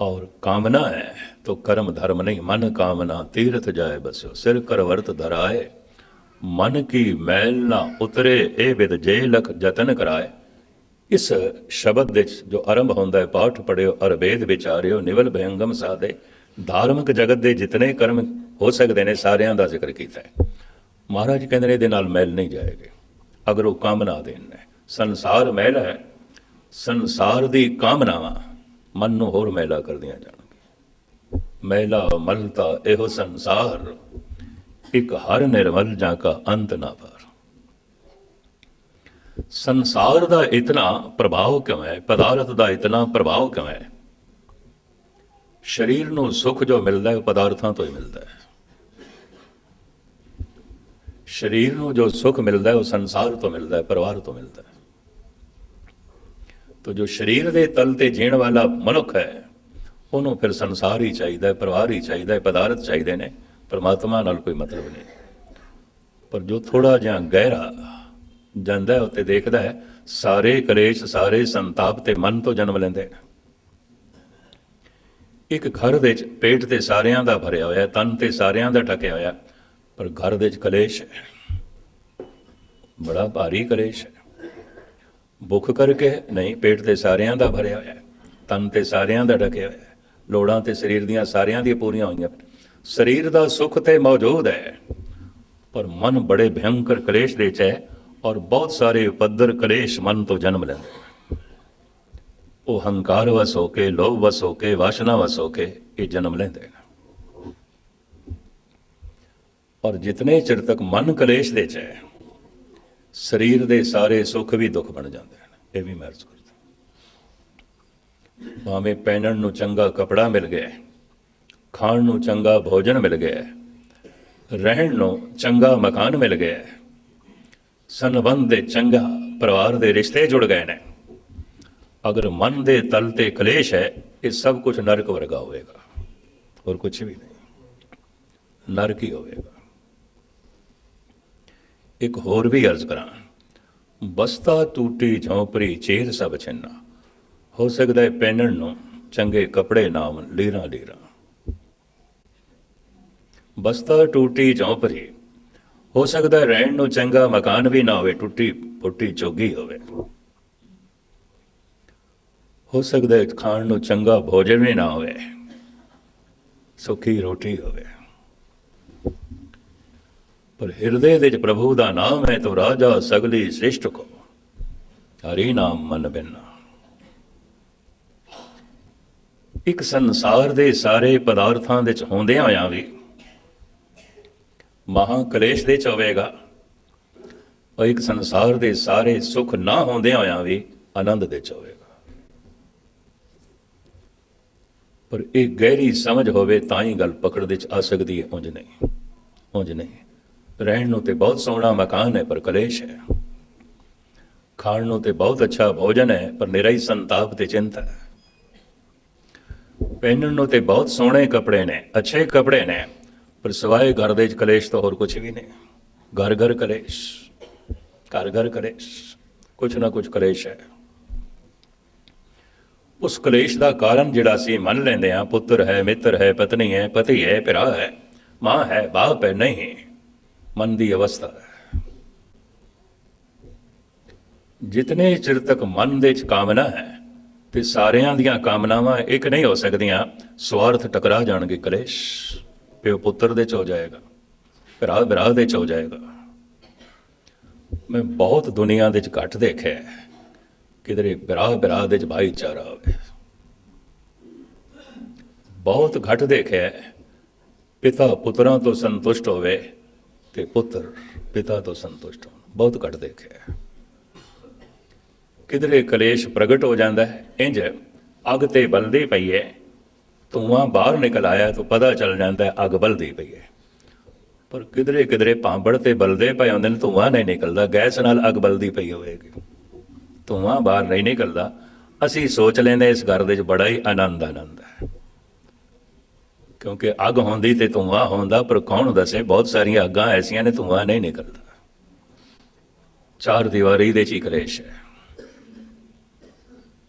और कामना है तो कर्म धर्म नहीं मन कामना तीर्थ जाए बसो सिर कर वर्त धराए ਮਨ ਕੀ ਮੈਲ ਨਾ ਉਤਰੇ ਇਹ ਵਿਦ ਜੇ ਲਖ ਜਤਨ ਕਰਾਏ ਇਸ ਸ਼ਬਦ ਵਿੱਚ ਜੋ ਆਰੰਭ ਹੁੰਦਾ ਹੈ ਪਾਠ ਪੜਿਓ ਅਰ ਵੇਦ ਵਿਚਾਰਿਓ ਨਿਵਲ ਭਯੰਗਮ ਸਾਦੇ ਧਾਰਮਿਕ ਜਗਤ ਦੇ ਜਿਤਨੇ ਕਰਮ ਹੋ ਸਕਦੇ ਨੇ ਸਾਰਿਆਂ ਦਾ ਜ਼ਿਕਰ ਕੀਤਾ ਹੈ ਮਹਾਰਾਜ ਕਹਿੰਦੇ ਨੇ ਇਹਦੇ ਨਾਲ ਮੈਲ ਨਹੀਂ ਜਾਏਗੇ ਅਗਰ ਉਹ ਕਾਮਨਾ ਦੇਣ ਨੇ ਸੰਸਾਰ ਮੈਲ ਹੈ ਸੰਸਾਰ ਦੀ ਕਾਮਨਾਵਾਂ ਮਨ ਨੂੰ ਹੋਰ ਮਹਿਲਾ ਕਰਦੀਆਂ ਜਾਣਗੀਆਂ। ਮਹਿਲਾ ਮਲਤਾ ਇਹੋ ਸੰਸਾਰ, ਇੱਕ ਹਰ ਨਿਰਮਲ ਜਾਂ ਕਾ ਅੰਤ ਨਾ ਪਾਰ। ਸੰਸਾਰ ਦਾ ਇਤਨਾ ਪ੍ਰਭਾਵ ਕਿਉਂ ਹੈ? ਪਦਾਰਥ ਦਾ ਇਤਨਾ ਪ੍ਰਭਾਵ ਕਿਉਂ ਹੈ? ਸਰੀਰ ਨੂੰ ਸੁੱਖ ਜੋ ਮਿਲਦਾ ਹੈ, ਉਹ ਪਦਾਰਥਾਂ ਤੋਂ ਹੀ ਮਿਲਦਾ ਹੈ। ਸਰੀਰ ਨੂੰ ਜੋ ਸੁੱਖ ਮਿਲਦਾ ਹੈ, ਉਹ ਸੰਸਾਰ ਤੋਂ ਮਿਲਦਾ ਹੈ, ਪਰਿਵਾਰ ਤੋਂ ਮਿਲਦਾ ਹੈ। ਤੋ ਜੋ ਸਰੀਰ ਦੇ ਤਲ ਤੇ ਜੀਣ ਵਾਲਾ ਮਨੁੱਖ ਹੈ, ਉਹਨੂੰ ਫਿਰ ਸੰਸਾਰ ਹੀ ਚਾਹੀਦਾ ਹੈ, ਪਰਿਵਾਰ ਹੀ ਚਾਹੀਦਾ ਹੈ, ਪਦਾਰਥ ਚਾਹੀਦੇ ਨੇ, ਪਰਮਾਤਮਾ ਨਾਲ ਕੋਈ ਮਤਲਬ ਨਹੀਂ। ਪਰ ਜੋ ਥੋੜਾ ਜਿਹਾ ਗਹਿਰਾ ਜਾਂਦਾ ਉੱਤੇ ਦੇਖਦਾ ਹੈ, ਸਾਰੇ ਕਲੇਸ਼, ਸਾਰੇ ਸੰਤਾਪ ਤੇ ਮਨ ਤੋਂ ਜਨਮ ਲੈਂਦੇ ਨੇ। ਇੱਕ ਘਰ ਦੇ ਵਿੱਚ ਪੇਟ ਤੇ ਸਾਰਿਆਂ ਦਾ ਭਰਿਆ ਹੋਇਆ ਤਨ ਤੇ ਸਾਰਿਆਂ ਦਾ ਢਕਿਆ ਹੋਇਆ ਪਰ ਘਰ ਦੇ ਵਿੱਚ ਕਲੇਸ਼ ਹੈ। ਬੜਾ ਭਾਰੀ ਕਲੇਸ਼ ਹੈ। ਭੁੱਖ ਕਰਕੇ ਨਹੀਂ, ਪੇਟ ਤੇ ਸਾਰਿਆਂ ਦਾ ਭਰਿਆ ਹੋਇਆ ਹੈ। ਤਨ ਤੇ ਸਾਰਿਆਂ ਦਾ ਢਕਿਆ ਹੋਇਆ ਹੈ। ਲੋੜਾਂ ਤੇ ਸਰੀਰ ਦੀਆਂ ਸਾਰਿਆਂ ਦੀਆਂ ਪੂਰੀਆਂ ਹੋਈਆਂ ਸਰੀਰ ਦਾ ਸੁੱਖ ਤੇ ਮੌਜੂਦ ਹੈ। ਪਰ ਮਨ ਬੜੇ ਭਯੰਕਰ ਕਲੇਸ਼ ਦੇ ਚ ਹੈ ਔਰ ਬਹੁਤ ਸਾਰੇ ਉਪੱਦਰ ਕਲੇਸ਼ ਮਨ ਤੋਂ ਜਨਮ ਲੈਂਦੇ ਉਹ ਹੰਕਾਰ ਵਸ ਹੋ ਕੇ ਲੋਭ ਵਸ ਹੋ ਕੇ ਵਾਸ਼ਨਾ ਵਸ ਹੋ ਕੇ ਇਹ ਜਨਮ ਲੈਂਦੇ ਨੇ ਔਰ ਜਿਤਨੇ ਚਿਰ ਤੱਕ ਮਨ ਕਲੇਸ਼ ਦੇ ਚ ਹੈ ਸਰੀਰ ਦੇ ਸਾਰੇ ਸੁੱਖ ਵੀ ਦੁੱਖ ਬਣ ਜਾਂਦੇ ਹਨ। ਇਹ ਵੀ ਮਹਿਸੂਸ ਕਰਦਾ ਭਾਵੇਂ ਪਹਿਨਣ ਨੂੰ ਚੰਗਾ ਕਪੜਾ ਮਿਲ ਗਿਆ ਖਾਣ ਨੂੰ ਚੰਗਾ ਭੋਜਨ ਮਿਲ ਗਿਆ ਰਹਿਣ ਨੂੰ ਚੰਗਾ ਮਕਾਨ ਮਿਲ ਗਿਆ ਸੰਬੰਧ ਦੇ ਚੰਗਾ ਪਰਿਵਾਰ ਦੇ ਰਿਸ਼ਤੇ ਜੁੜ ਗਏ ਨੇ। ਅਗਰ ਮਨ ਦੇ ਤਲ ਤੇ ਕਲੇਸ਼ ਹੈ, ਇਹ ਸਭ ਕੁਝ ਨਰਕ ਵਰਗਾ ਹੋਵੇਗਾ। ਹੋਰ ਕੁਝ ਵੀ ਨਹੀਂ। ਨਰਕ ਹੀ ਹੋਵੇਗਾ। ਇੱਕ ਹੋਰ ਵੀ ਅਰਜ਼ ਕਰਾਂ। ਬਸਤਾ ਟੂਟੀ ਝੌਂਪੜੀ ਚੇਰ ਸਭ ਛਿੰਨਾ। ਹੋ ਸਕਦਾ ਹੈ ਪਹਿਨਣ ਨੂੰ ਚੰਗੇ ਕੱਪੜੇ ਨਾਮ ਲੀਰਾਂ ਲੀਰਾਂ। ਬਸਤਾ ਟੂਟੀ ਝੌਂਪੜੀ ਹੋ ਸਕਦਾ ਰਹਿਣ ਨੂੰ ਚੰਗਾ ਮਕਾਨ ਵੀ ਨਾ ਹੋਵੇ, ਟੁੱਟੀ ਫੁੱਟੀ ਚੋਗੀ ਹੋਵੇ। ਹੋ ਸਕਦਾ ਖਾਣ ਨੂੰ ਚੰਗਾ ਭੋਜਨ ਵੀ ਨਾ ਹੋਵੇ। ਸੁੱਕੀ ਰੋਟੀ ਹੋਵੇ। ਪਰ ਹਿਰਦੇ ਵਿੱਚ ਪ੍ਰਭੂ ਦਾ ਨਾਮ ਹੈ ਤੋ ਰਾਜਾ ਸਗਲੀ ਸ੍ਰਿਸ਼ਟ ਕੋ। ਹਰੀ ਨਾਮ ਮਨ ਬਿਨਾ। ਇੱਕ ਸੰਸਾਰ ਦੇ ਸਾਰੇ ਪਦਾਰਥਾਂ ਵਿੱਚ ਹੁੰਦਿਆਂ ਹੋਇਆਂ ਵੀ ਮਹਾ ਕਲੇਸ਼ ਦੇ ਚ ਹੋਵੇਗਾ ਔਰ ਇੱਕ ਸੰਸਾਰ ਦੇ ਸਾਰੇ ਸੁੱਖ ਨਾ ਹੁੰਦਿਆਂ ਹੋਇਆਂ ਵੀ ਆਨੰਦ ਦੇ ਚ ਹੋਵੇਗਾ ਪਰ ਇਹ ਗਹਿਰੀ ਸਮਝ ਹੋਵੇ ਤਾਂ ਹੀ ਗੱਲ ਪਕੜ ਦੇ ਚ ਆ ਸਕਦੀ ਹੈ, ਉਂਝ ਨਹੀਂ ਉਂਝ ਨਹੀਂ। ਰਹਿਣ ਨੂੰ ਤੇ ਬਹੁਤ ਸੋਹਣਾ ਮਕਾਨ ਹੈ, ਪਰ ਕਲੇਸ਼ ਹੈ। ਖਾਣ ਨੂੰ ਤੇ ਬਹੁਤ ਅੱਛਾ ਭੋਜਨ ਹੈ, ਪਰ ਨਿਰਾ ਹੀ ਸੰਤਾਪ ਤੇ ਚਿੰਤਾ ਹੈ। ਪਹਿਨਣ ਨੂੰ ਤੇ ਬਹੁਤ ਸੋਹਣੇ ਕੱਪੜੇ ਨੇ, ਅੱਛੇ ਕੱਪੜੇ ਨੇ, ਪਰ ਸਵਾਏ ਘਰ ਦੇ ਕਲੇਸ਼ ਤਾਂ ਹੋਰ ਕੁਝ ਵੀ ਨਹੀਂ। ਘਰ ਘਰ ਕਲੇਸ਼, ਘਰ ਘਰ ਕਲੇਸ਼, ਕੁਛ ਨਾ ਕੁਛ ਕਲੇਸ਼ ਹੈ। ਉਸ ਕਲੇਸ਼ ਦਾ ਕਾਰਨ ਜਿਹੜਾ ਅਸੀਂ ਮੰਨ ਲੈਂਦੇ ਹਾਂ, ਪੁੱਤਰ ਹੈ, ਮਿੱਤਰ ਹੈ, ਪਤਨੀ ਹੈ, ਪਤੀ ਹੈ, ਭਰਾ ਹੈ, ਮਾਂ ਹੈ, ਬਾਪ ਹੈ, ਨਹੀਂ। ਮਨ ਦੀ ਅਵਸਥਾ ਹੈ। ਜਿਤਨੇ ਚਿਰ ਤੱਕ ਮਨ ਦੇ ਵਿੱਚ ਕਾਮਨਾ ਹੈ ਤੇ ਸਾਰਿਆਂ ਦੀਆਂ ਕਾਮਨਾਵਾਂ ਇੱਕ ਨਹੀਂ ਹੋ ਸਕਦੀਆਂ, ਸਵਾਰਥ ਟਕਰਾ ਜਾਣਗੇ ਕਲੇਸ਼। ਪਿਓ ਪੁੱਤਰ ਦੇ ਚ ਹੋ ਜਾਏਗਾ, ਭਰਾ ਭਰਾ ਦੇ ਚ ਹੋ ਜਾਏਗਾ। ਮੈਂ ਬਹੁਤ ਦੁਨੀਆ ਦੇ ਚ ਘੱਟ ਦੇਖਿਆ ਕਿਧਰੇ ਭਰਾ ਭਰਾ ਦੇ ਚ ਭਾਈਚਾਰਾ ਹੋਵੇ। ਬਹੁਤ ਘੱਟ ਦੇਖਿਆ ਪਿਤਾ ਪੁੱਤਰਾਂ ਤੋਂ ਸੰਤੁਸ਼ਟ ਹੋਵੇ ਤੇ ਪੁੱਤਰ ਪਿਤਾ ਤੋਂ ਸੰਤੁਸ਼ਟ ਹੋਣ। ਬਹੁਤ ਘੱਟ ਦੇਖਿਆ ਕਿਧਰੇ ਕਲੇਸ਼ ਪ੍ਰਗਟ ਹੋ ਜਾਂਦਾ ਹੈ ਇੰਜ ਅੱਗ ਤੇ ਬਲਦੀ ਪਈ ਹੈ। ਧੂਆਂ ਬਾਹਰ ਨਿਕਲ ਆਇਆ ਤਾਂ ਪਤਾ ਚੱਲ ਜਾਂਦਾ ਅੱਗ ਬਲਦੀ ਪਈ ਹੈ। ਪਰ ਕਿਧਰੇ ਕਿਧਰੇ ਭਾਂਬੜ ਤੇ ਬਲਦੇ ਪਏ ਹੁੰਦੇ ਨੇ, ਧੂਆਂ ਨਹੀਂ ਨਿਕਲਦਾ, ਗੈਸ ਨਾਲ ਅੱਗ ਬਲਦੀ ਪਈ ਹੋਵੇਗੀ। ਧੂਆਂ ਬਾਹਰ ਨਹੀਂ ਨਿਕਲਦਾ, ਅਸੀਂ ਸੋਚ ਲੈਂਦੇ ਇਸ ਘਰ ਦੇ ਵਿੱਚ ਬੜਾ ਹੀ ਆਨੰਦ ਆਨੰਦ ਹੈ। ਕਿਉਂਕਿ ਅੱਗ ਹੁੰਦੀ ਤੇ ਧੂਆਂ ਹੁੰਦਾ, ਪਰ ਕੌਣ ਦੱਸੇ? ਬਹੁਤ ਸਾਰੀਆਂ ਅੱਗਾਂ ਐਸੀਆਂ ਨੇ, ਧੂਆਂ ਨਹੀਂ ਨਿਕਲਦਾ। ਚਾਰ ਦੀਵਾਰੀ ਦੇ ਚ ਹੀ ਕਲੇਸ਼ ਹੈ।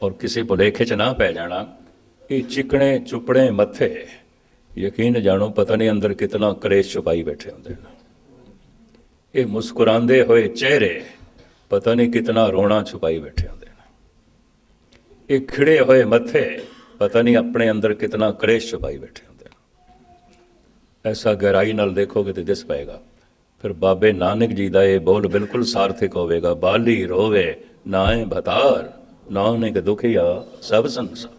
ਔਰ ਕਿਸੇ ਭੁਲੇਖੇ ਚ ਨਾ ਪੈ ਜਾਣਾ, ਇਹ ਚਿਕਣੇ, ਚੁਪੜੇ, ਮੱਥੇ, ਯਕੀਨ ਜਾਣੋ, ਪਤਾ ਨਹੀਂ ਅੰਦਰ ਕਿਤਨਾ ਕਲੇਸ਼ ਛੁਪਾਈ ਬੈਠੇ ਹੁੰਦੇ ਨੇ। ਇਹ ਮੁਸਕਰਾਉਂਦੇ ਹੋਏ ਚਿਹਰੇ, ਪਤਾ ਨਹੀਂ ਕਿਤਨਾ ਰੋਣਾ ਛੁਪਾਈ ਬੈਠੇ ਹੁੰਦੇ ਨੇ। ਇਹ ਖਿੜੇ ਹੋਏ ਮੱਥੇ, ਪਤਾ ਨਹੀਂ ਆਪਣੇ ਅੰਦਰ ਕਿਤਨਾ ਕਲੇਸ਼ ਛੁਪਾਈ ਬੈਠੇ ਹੁੰਦੇ ਐਸਾ ਗਹਿਰਾਈ ਨਾਲ ਦੇਖੋਗੇ ਤੇ ਦਿਸ ਪਏਗਾ। ਫਿਰ ਬਾਬੇ ਨਾਨਕ ਜੀ ਦਾ ਇਹ ਬੋਲ ਬਿਲਕੁਲ ਸਾਰਥਿਕ ਹੋਵੇਗਾ। ਬਾਲੀ ਰੋਵੇ, ਨਾਏ ਭਤਾਰ ਨਾਨਕ ਦੁਖੀਆ ਸਭ ਸੰਸਾਰ।